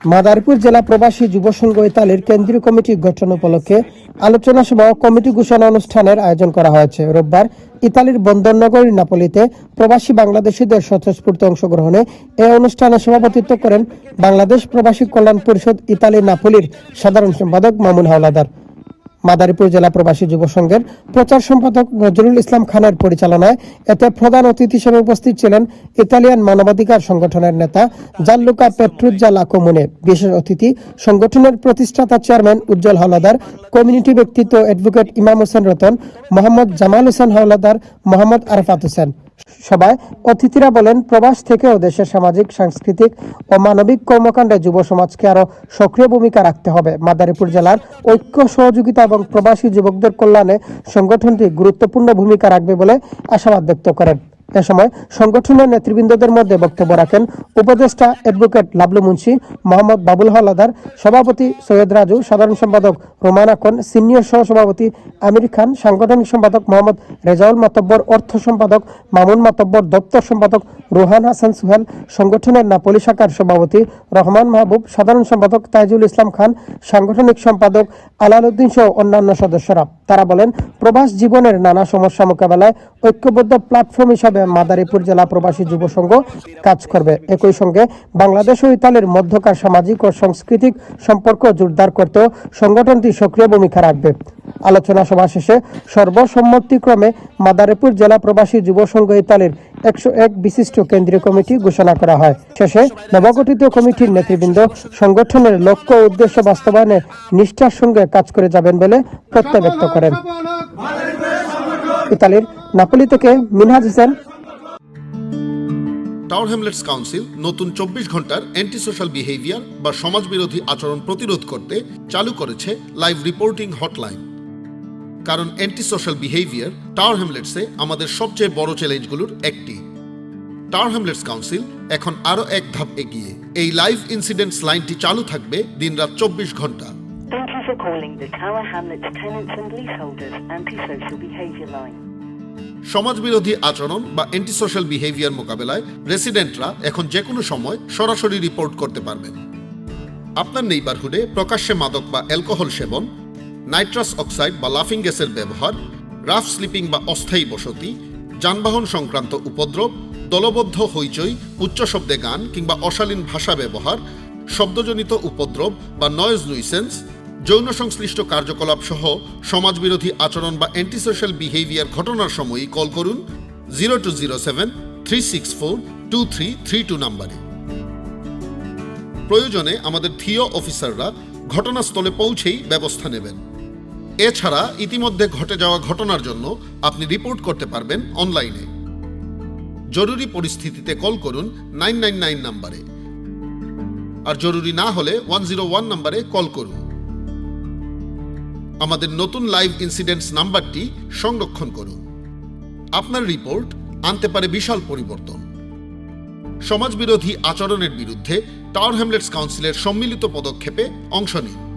মাদারীপুর জেলা প্রবাসী যুব সংঘ ইতালির কেন্দ্রীয় কমিটি গঠন উপলক্ষে আলোচনা সভা কমিটি ঘোষণা অনুষ্ঠানের আয়োজন করা হয়েছে। রোববার ইতালির বন্দরনগরী নাপলিতে প্রবাসী বাংলাদেশিদের স্বতঃস্ফূর্ত অংশগ্রহণে এ অনুষ্ঠানে সভাপতিত্ব করেন বাংলাদেশ প্রবাসী কল্যাণ পরিষদ ইতালি নাপলির সাধারণ সম্পাদক মামুন হাওলাদার। মাদারীপুর জেলা প্রবাসী যুব সংঘের প্রচার সম্পাদক নজরুল ইসলাম খানের পরিচালনায় এতে প্রধান অতিথি হিসেবে উপস্থিত ছিলেন ইতালিয়ান মানবাধিকার সংগঠনের নেতা জাল্লুকা পেট্রুজ্জা লাকোমুনে বিশেষ অতিথি সংগঠনের প্রতিষ্ঠাতা চেয়ারম্যান উজ্জ্বল হাওলাদার, কমিউনিটি ব্যক্তিত্ব অ্যাডভোকেট ইমাম হোসেন রতন, মোহাম্মদ জামাল হোসেন হাওলাদার, মোহাম্মদ আরফাত হোসেন। সভায় অতিথিরা বলেন, প্রবাস থেকেও দেশের সামাজিক, সাংস্কৃতিক ও মানবিক কর্মকাণ্ডে যুব সমাজকে আরও সক্রিয় ভূমিকা রাখতে হবে। মাদারীপুর জেলার ঐক্য, সহযোগিতা এবং প্রবাসী যুবকদের কল্যাণে সংগঠনটি গুরুত্বপূর্ণ ভূমিকা রাখবে বলে আশাবাদ ব্যক্ত করেন। এ সময় সংগঠনের নেতৃবৃন্দদের মধ্যে বক্তব্য রাখেন উপদেষ্টা অ্যাডভোকেট লাবলু মুন্সি, মোহাম্মদ বাবুল হাওলাদার সভাপতি সৈয়দ রাজু, সাধারণ সম্পাদক রোমান আকন সিনিয়র সহ সভাপতি আমির খান, সাংগঠনিক সম্পাদক মোহাম্মদ রেজাউল মাতব্বর, অর্থ সম্পাদক মামুন মাতব্বর, দপ্তর সম্পাদক রুহান হাসান সুহেল, সংগঠনের নাপলি শাখার সভাপতি রহমান মাহবুব, সাধারণ সম্পাদক তাইজুল ইসলাম খান, সাংগঠনিক সম্পাদক আলালউদ্দিন সহ অন্যান্য সদস্যরা। তারা বলেন, প্রবাস জীবনের নানা সমস্যা মোকাবেলায় ঐক্যবদ্ধ প্ল্যাটফর্ম হিসাবে মাদারীপুর জেলা প্রবাসী যুব সংঘ কাজ করবে। একই সঙ্গে বাংলাদেশ ও ইতালির মধ্যকার সামাজিক ও সাংস্কৃতিক সম্পর্ক জোরদার করতেও সংগঠনটি সক্রিয় ভূমিকা রাখবে। আলোচনা সভা শেষে সর্বসম্মতিক্রমে মাদারীপুর জেলা প্রবাসী যুব সংঘ ইতালির একশো এক বিশিষ্ট কেন্দ্রীয় কমিটি ঘোষণা করা হয়। শেষে নবগঠিত কমিটির নেতৃবৃন্দ সংগঠনের লক্ষ্য উদ্দেশ্য বাস্তবায়নে নিষ্ঠার সঙ্গে কাজ করে যাবেন বলে প্রত্যয় ব্যক্ত করেন ইতালির নাপোলি থেকে Minhaj Hossain. Tower hamlets council নতুন চব্বিশ ঘণ্টার অ্যান্টি সোশ্যাল বিহেভিয়ার বা সমাজবিরোধী আচরণ প্রতিরোধ করতে চালু করেছে লাইভ রিপোর্টিং হটলাইন কারণ অ্যান্টি সোশ্যাল বিহেভিয়ার টাওয়ার হ্যামলেটসে আমাদের সবচেয়ে বড় চ্যালেঞ্জগুলোর একটি। টাওয়ার হ্যামলেটস কাউন্সিল এখন আরও এক ধাপ এগিয়ে। এই লাইভ ইনসিডেন্টস লাইনটি চালু থাকবে দিনরাত চব্বিশ ঘণ্টা। Thank you for calling the Tower Hamlets Tenants and Leaseholders Antisocial Behaviour Line. সমাজবিরোধী আচরণ বা অ্যান্টি সোশ্যাল বিহেভিয়ার মোকাবেলায় রেসিডেন্টরা এখন যে কোনো সময় সরাসরি রিপোর্ট করতে পারবেন। আপনার নেইবারহুডে প্রকাশ্যে মাদক বা অ্যালকোহল সেবন নাইট্রাস অক্সাইড বা লাফিং গ্যাসের ব্যবহার রাফ স্লিপিং বা অস্থায়ী বসতি, যানবাহন সংক্রান্ত উপদ্রব, দলবদ্ধ হইচই, উচ্চ শব্দে গান কিংবা অশালীন ভাষা ব্যবহার, শব্দজনিত উপদ্রব বা নয়েজ নুইসেন্স যৌন সংশ্লিষ্ট কার্যকলাপ সহ সমাজবিরোধী আচরণ বা অ্যান্টিসোশ্যাল বিহেভিয়ার ঘটনার সময়ই কল করুন zero two zero seven, three six four, two three three two নাম্বারে। প্রয়োজনে আমাদের থিও অফিসাররা ঘটনাস্থলে পৌঁছেই ব্যবস্থা নেবেন। এছাড়া ইতিমধ্যে ঘটে যাওয়া ঘটনার জন্য আপনি রিপোর্ট করতে পারবেন অনলাইনে। জরুরি পরিস্থিতিতে কল করুন নাইন নাইন নাইন নাম্বারে। আর জরুরি না হলে ওয়ান জিরো ওয়ান নাম্বারে কল করুন। আমাদের নতুন লাইভ ইনসিডেন্টস নাম্বারটি সংরক্ষণ করুন। আপনার রিপোর্ট আনতে পারে বিশাল পরিবর্তন। সমাজবিরোধী আচরণের বিরুদ্ধে টাওয়ার হ্যামলেটস কাউন্সিলের সম্মিলিত পদক্ষেপে অংশ নিন।